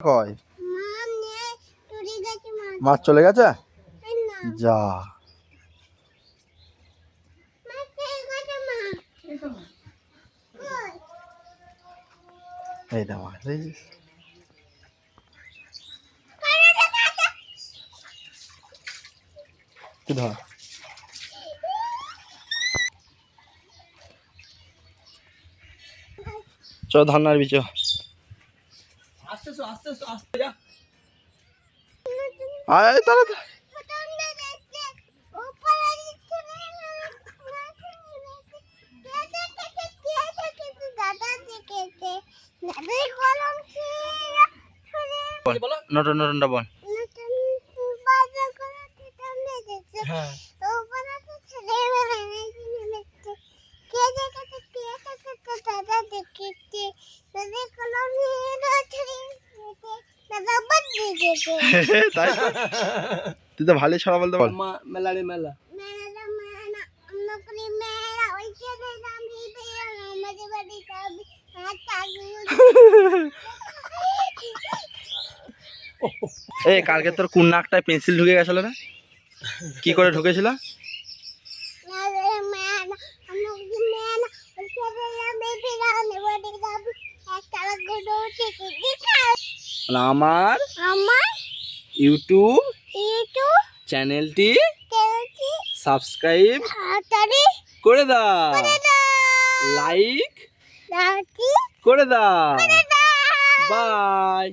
কয়? মাছ চলে গেছে যা? এই দা মাছ দেখেছিস? ধর। চ ধান্নার বিচ। আস্তে আস্তে আস্তে আস্তে আস্তে যা আয় তারা প্রথম দেখছে উপরে দিচ্ছে তাই? তুই তো ভালোই ছড়া বলতে বল মা মেলা। রে মেলা এই কালকে তোর কোন নাকটায় পেন্সিল ঢুকে গেছিল না? কি করে ঢুকেছিল? আমার আমার ইউটিউব ইউটিউব চ্যানেলটি চ্যানেলটি সাবস্ক্রাইব করে দাও। লাইক করে দাও। দাদা বাই।